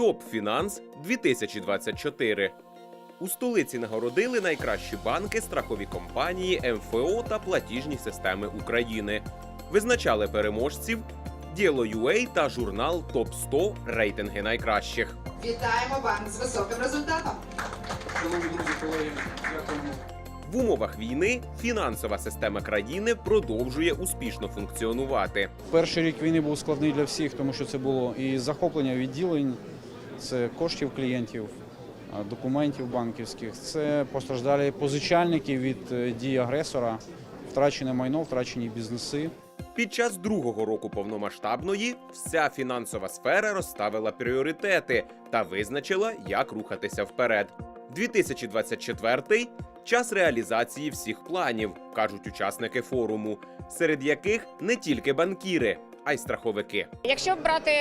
Топ Фінанс 2024. У столиці нагородили найкращі банки, страхові компанії, МФО та платіжні системи України. Визначали переможців Діло.UA та журнал Топ 100 рейтинги найкращих. Вітаємо банк з високим результатом. Шановні друзі, колеги, дякуємо. В умовах війни фінансова система країни продовжує успішно функціонувати. Перший рік війни був складний для всіх, тому що це було і захоплення відділень, це коштів клієнтів, документів банківських, це постраждалі позичальники від е, дій агресора, втрачене майно, втрачені бізнеси. Під час другого року повномасштабної вся фінансова сфера розставила пріоритети та визначила, як рухатися вперед. 2024 – час реалізації всіх планів, кажуть учасники форуму, серед яких не тільки банкіри, а й страховики. Якщо брати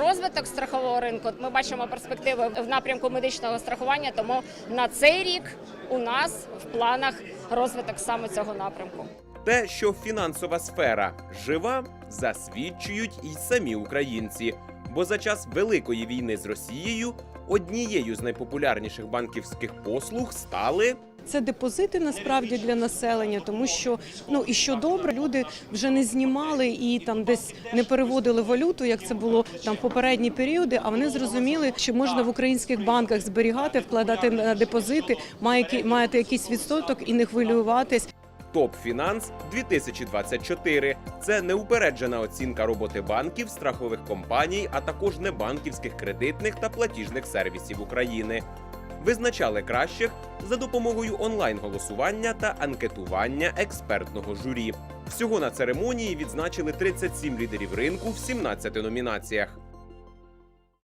розвиток страхового ринку, ми бачимо перспективи в напрямку медичного страхування. Тому на цей рік у нас в планах розвиток саме цього напрямку. Те, що фінансова сфера жива, засвідчують і самі українці. Бо за час великої війни з Росією однією з найпопулярніших банківських послуг стали Це депозити насправді для населення, тому що ну і що добре, люди вже не знімали і там десь не переводили валюту, як це було там в попередні періоди. А вони зрозуміли, що можна в українських банках зберігати, вкладати на депозити, має маєте якийсь відсоток і не хвилюватись. Топ Фінанс 2024. Це неупереджена оцінка роботи банків, страхових компаній, а також небанківських кредитних та платіжних сервісів України. Визначали кращих за допомогою онлайн-голосування та анкетування експертного журі. Всього на церемонії відзначили 37 лідерів ринку в 17 номінаціях.